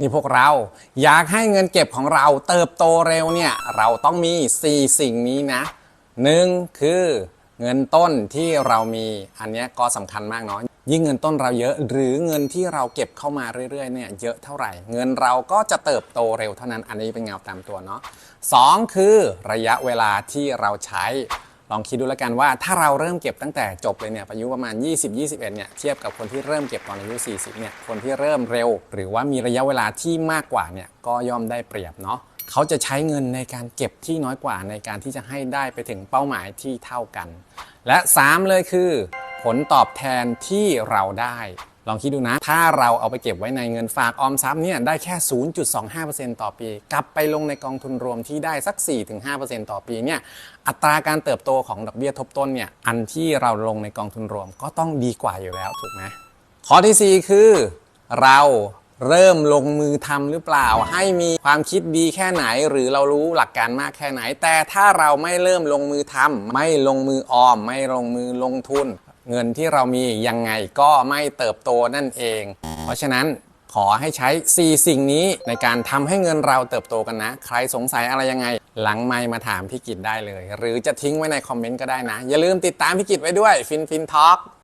นี่พวกเราอยากให้เงินเก็บของเราเติบโตเร็วเนี่ย เราต้องมี 4 สิ่งนี้นะหนึ่งคือเงินต้นที่เรามีอันนี้ก็สำคัญมากเนาะยิ่งเงินต้นเราเยอะ หรือเงินที่เราเก็บเข้ามาเรื่อยๆเนี่ยเยอะเท่าไหร่ เงินเราก็จะเติบโตเร็วเท่านั้นอันนี้เป็นเงาตามตัวเนาะสองคือระยะเวลาที่เราใช้ ลองคิดดูแล้วกันว่าถ้าเราเริ่มเก็บตั้งแต่จบเลยเนี่ยอายุประมาณ 20-21เนี่ยเทียบกับคนที่เริ่มเก็บตอนอายุ 40เนี่ยคนที่เริ่มเร็ว หรือว่ามีระยะเวลาที่มากกว่าเนี่ยก็ย่อมได้เปรียบเนาะเขาจะใช้เงินในการเก็บที่น้อยกว่าในการที่จะให้ได้ไปถึงเป้าหมายที่เท่ากัน และ 3 เลยคือ ผลตอบแทนที่เราได้ ลองคิดดูนะ ถ้าเราเอาไปเก็บไว้ในเงินฝากออมทรัพย์เนี่ยได้แค่ 0.25%ต่อปี กลับไปลงในกองทุนรวมที่ได้สัก 4-5%ต่อปีเนี่ยอัตราการเติบโตของดอกเบี้ยทบต้นเนี่ยอันที่เราลงในกองทุนรวมก็ต้องดีกว่าอยู่แล้วถูกไหมข้อทีสี่4 คือเราเริ่มลงมือทำหรือเปล่า ให้มีความคิดดีแค่ไหน หรือเรารู้หลักการมากแค่ไหน แต่ถ้าเราไม่เริ่มลงมือทำไม่ลงมือออม ไม่ลงมือลงทุน เงินที่เรามียังไงก็ไม่เติบโตนั่นเอง เพราะฉะนั้นขอให้ใช้ 4 สิ่งนี้ในการทำให้เงินเราเติบโตกันนะ ใครสงสัยอะไรยังไง หลังไมมาถามพี่กิจได้เลย หรือจะทิ้งไว้ในคอมเมนต์ก็ได้นะ อย่าลืมติดตามพี่กิจไว้ด้วยฟินฟินทอล์ก